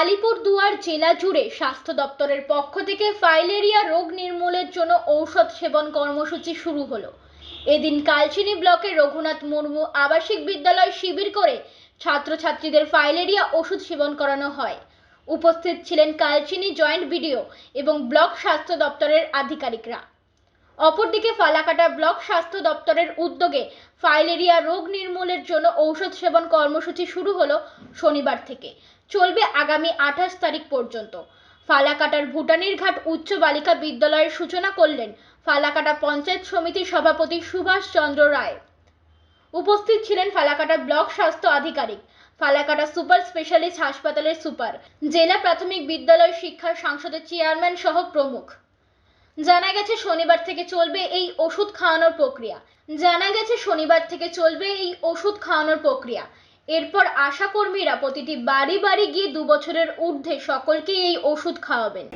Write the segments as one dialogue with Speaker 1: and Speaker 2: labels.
Speaker 1: আলিপুরদুয়ার জেলা জুড়ে স্বাস্থ্য দপ্তরের পক্ষ থেকে ফাইলেরিয়া রোগ নির্মূলের জন্য ঔষধ সেবন কর্মসূচি শুরু হলো। এদিন কালচিনি ব্লকের রঘুনাথ মুর্মু আবাসিক বিদ্যালয় শিবির করে ছাত্রছাত্রীদের ফাইলেরিয়া ওষুধ সেবন করানো হয়। উপস্থিত ছিলেন কালচিনি জয়েন্ট বিডিও এবং ব্লক স্বাস্থ্য দপ্তরের আধিকারিকরা। অপরদিকে ফালাকাটা ব্লক স্বাস্থ্য দপ্তরের উদ্যোগে ফাইলেরিয়া রোগ নির্মূলের জন্য ঔষধ সেবন কর্মসূচি শুরু হলো শনিবার থেকে। চলবে আগামী আঠাশ তারিখ পর্যন্ত। ফালাকাটার ভুটানির ঘাট উচ্চ বালিকা বিদ্যালয়ের সূচনা করলেন ফালাকাটা পঞ্চায়েত সমিতির সভাপতি সুভাষ চন্দ্র রায়। উপস্থিত ছিলেন ফালাকাটা ব্লক স্বাস্থ্য আধিকারিক, ফালাকাটা সুপার স্পেশালিস্ট হাসপাতালের সুপার, জেলা প্রাথমিক বিদ্যালয় শিক্ষা সংসদের চেয়ারম্যান সহ প্রমুখ। জানা গেছে শনিবার থেকে চলবে এই ওষুধ খাওয়ানোর প্রক্রিয়া। জানা গেছে শনিবার থেকে চলবে এই ওষুধ খাওয়ানোর প্রক্রিয়া। এরপর আশা কর্মীরা প্রতিটি বাড়ি বাড়ি গিয়ে দু বছরের ঊর্ধ্বে সকলকে এই ওষুধ খাওয়াবেন।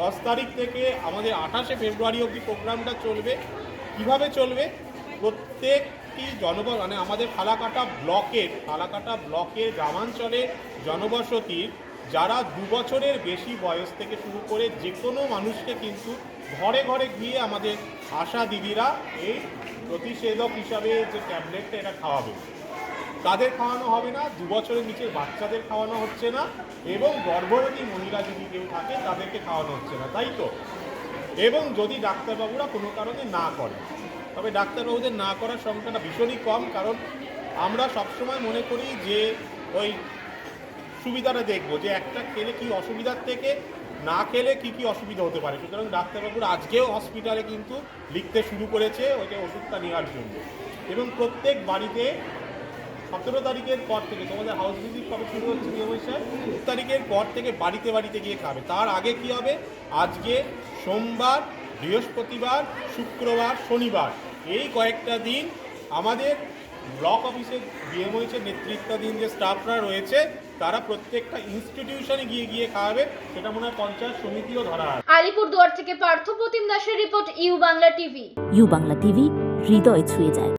Speaker 2: দশ তারিখ থেকে আমাদের আঠাশে ফেব্রুয়ারি অবধি প্রোগ্রামটা চলবে। কীভাবে চলবে? প্রত্যেকটি জনবল মানে আমাদের ফালাকাটা ব্লকের ফালাকাটা ব্লকের গ্রামাঞ্চলে জনবসতির যারা দু বছরের বেশি বয়স থেকে শুরু করে যে কোনো মানুষকে কিন্তু ঘরে ঘরে গিয়ে আমাদের আশা দিদিরা এই প্রতিষেধক হিসাবে যে ট্যাবলেটটা এটা খাওয়াবে। তাদের খাওয়ানো হবে না, দু বছরের নিচের বাচ্চাদের খাওয়ানো হচ্ছে না এবং গর্ভবতী মহিলা যদি কেউ থাকে তাদেরকে খাওয়ানো হচ্ছে না, তাই তো? এবং যদি ডাক্তারবাবুরা কোনো কারণে না করে, তবে ডাক্তারবাবুদের না করার সংখ্যাটা ভীষণই কম, কারণ আমরা সবসময় মনে করি যে ওই সুবিধাটা দেখব যে একটা খেলে কি অসুবিধার থেকে, না খেলে কি কি অসুবিধা হতে পারে। সুতরাং ডাক্তারবাবুরা আজকেও হসপিটালে কিন্তু লিখতে শুরু করেছে ওইটা ওষুধটা নেওয়ার জন্য। এবং প্রত্যেক বাড়িতে সতেরো তারিখের পর থেকে, তোমাদের হাউস ভিজিট কবে শুরু হচ্ছে নিয়ম হিসাবে দু তারিখের পর থেকে বাড়িতে বাড়িতে গিয়ে খাবে। তার আগে কি হবে? আজকে সোমবার, বৃহস্পতিবার, শুক্রবার, শনিবার এই কয়েকটা দিন আমাদের ব্লক অফিসে বিএমওইচের নেতৃত্বাধীন যে স্টাফরা রয়েছে তারা প্রত্যেকটা ইনস্টিটিউশনে গিয়ে গিয়ে খাওয়াবে সেটা মনে হয় পঞ্চায়েত সমিতিও ধরা আছে।
Speaker 1: আলিপুরদুয়ার থেকে পার্থপ্রতিম দাসের report U Bangla TV.
Speaker 3: U Bangla TV হৃদয় ছুঁয়ে যায়।